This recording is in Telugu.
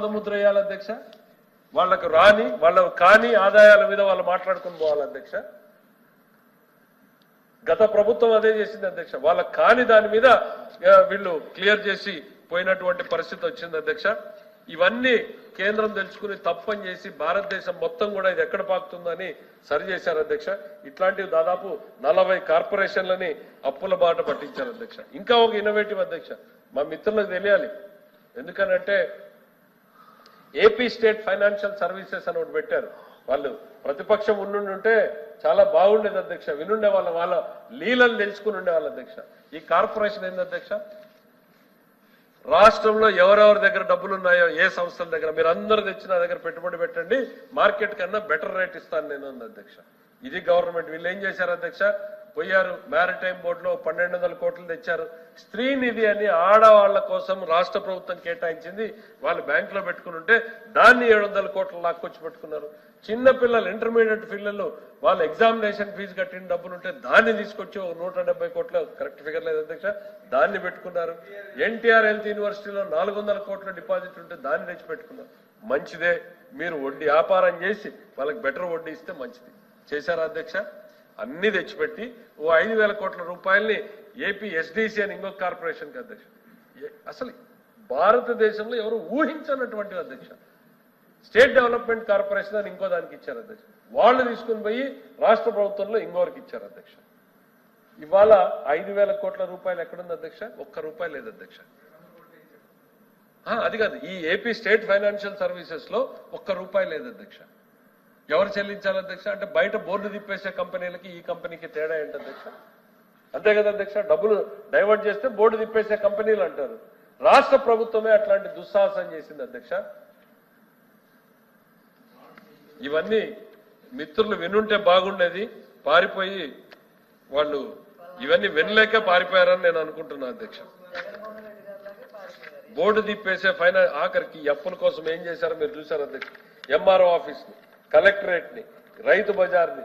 ముద్ర వేయాలి అధ్యక్ష. వాళ్ళకు రాని వాళ్ళ కాని ఆదాయాల మీద వాళ్ళు మాట్లాడుకుని పోవాలి అధ్యక్ష. గత ప్రభుత్వం అదే చేసింది అధ్యక్ష. వాళ్ళ కాని దాని మీద వీళ్ళు క్లియర్ చేసి పోయినటువంటి పరిస్థితి వచ్చింది అధ్యక్ష. ఇవన్నీ కేంద్రం తెలుసుకుని తప్పని చేసి భారతదేశం మొత్తం కూడా ఇది ఎక్కడ పాకుతుందని సరి చేశారు అధ్యక్ష. ఇట్లాంటివి దాదాపు నలభై కార్పొరేషన్లని అప్పుల బాట పట్టించారు అధ్యక్ష. ఇంకా ఒక ఇన్నోవేటివ్ అధ్యక్ష. మా మిత్రులకు తెలియాలి. ఎందుకనంటే ఏపీ స్టేట్ ఫైనాన్షియల్ సర్వీసెస్ అని ఒకటి పెట్టారు. వాళ్ళు ప్రతిపక్షం ఉండుంటే చాలా బాగుండేది అధ్యక్ష. వినుండే వాళ్ళ వాళ్ళ లీలలు తెలుసుకుని ఉండేవాళ్ళ అధ్యక్ష. ఈ కార్పొరేషన్ ఏంది అధ్యక్ష? రాష్ట్రంలో ఎవరెవరి దగ్గర డబ్బులు ఉన్నాయో ఏ సంస్థల దగ్గర మీరు అందరు తెచ్చి నా దగ్గర పెట్టుబడి పెట్టండి. మార్కెట్ కన్నా బెటర్ రేట్ ఇస్తాను నేను అధ్యక్ష. ఇది గవర్నమెంట్. వీళ్ళు ఏం చేశారు అధ్యక్ష? పోయారు. మ్యారిటైమ్ బోర్డులో పన్నెండు వందల కోట్లు తెచ్చారు. స్త్రీ నిధి అని ఆడవాళ్ళ కోసం రాష్ట్ర ప్రభుత్వం కేటాయించింది. వాళ్ళు బ్యాంకులో పెట్టుకుని ఉంటే దాన్ని ఏడు వందల కోట్లు లాక్కొచ్చి పెట్టుకున్నారు. చిన్న పిల్లలు ఇంటర్మీడియట్ పిల్లలు వాళ్ళ ఎగ్జామినేషన్ ఫీజు కట్టిన డబ్బులు ఉంటే దాన్ని తీసుకొచ్చి ఒక నూట డెబ్బై కోట్లు కరెక్ట్ ఫిగర్ లేదు అధ్యక్ష దాన్ని పెట్టుకున్నారు. ఎన్టీఆర్ హెల్త్ యూనివర్సిటీలో నాలుగు వందల కోట్ల డిపాజిట్ ఉంటే దాన్ని తెచ్చి పెట్టుకున్నారు. మంచిదే. మీరు వడ్డీ వ్యాపారం చేసి వాళ్ళకి బెటర్ వడ్డీ ఇస్తే మంచిది. చేశారా అధ్యక్ష? అన్ని తెచ్చిపెట్టి ఓ ఐదు వేల కోట్ల రూపాయల్ని ఏపీ ఎస్డిసి అని ఇంకొక కార్పొరేషన్కి అధ్యక్ష అసలు భారతదేశంలో ఎవరు ఊహించనటువంటి అధ్యక్ష? స్టేట్ డెవలప్మెంట్ కార్పొరేషన్ అని ఇంకో దానికి ఇచ్చారు అధ్యక్ష వాళ్ళు తీసుకుని పోయి రాష్ట్ర ప్రభుత్వంలో ఇంకోరికి ఇచ్చారు అధ్యక్ష. ఇవాళ ఐదు వేల కోట్ల రూపాయలు ఎక్కడుంది అధ్యక్ష? ఒక్క రూపాయి లేదు అధ్యక్ష. ఆ, అది కాదు. ఈ ఏపీ స్టేట్ ఫైనాన్షియల్ సర్వీసెస్లో ఒక్క రూపాయి లేదు అధ్యక్ష. ఎవరు చెల్లించాలి అధ్యక్ష? అంటే బయట బోర్డు తిప్పేసే కంపెనీలకి ఈ కంపెనీకి తేడా ఏంటి అధ్యక్ష? అంతే కదా అధ్యక్ష? డబ్బులు డైవర్ట్ చేస్తే బోర్డు తిప్పేసే కంపెనీలు అంటారు. రాష్ట్ర ప్రభుత్వమే అట్లాంటి దుస్సాహసం చేసింది అధ్యక్ష. ఇవన్నీ మిత్రులు వినుంటే బాగుండేది పారిపోయి వాళ్ళు ఇవన్నీ వినలేక పారిపోయారని నేను అనుకుంటున్నా అధ్యక్ష. బోర్డు తిప్పేసే ఫైనల్ ఆఖరికి అప్పుల కోసం ఏం చేశారో మీరు చూసారు అధ్యక్ష? ఎంఆర్ఓ ఆఫీస్ ని కలెక్టరేట్ని రైతు బజార్ని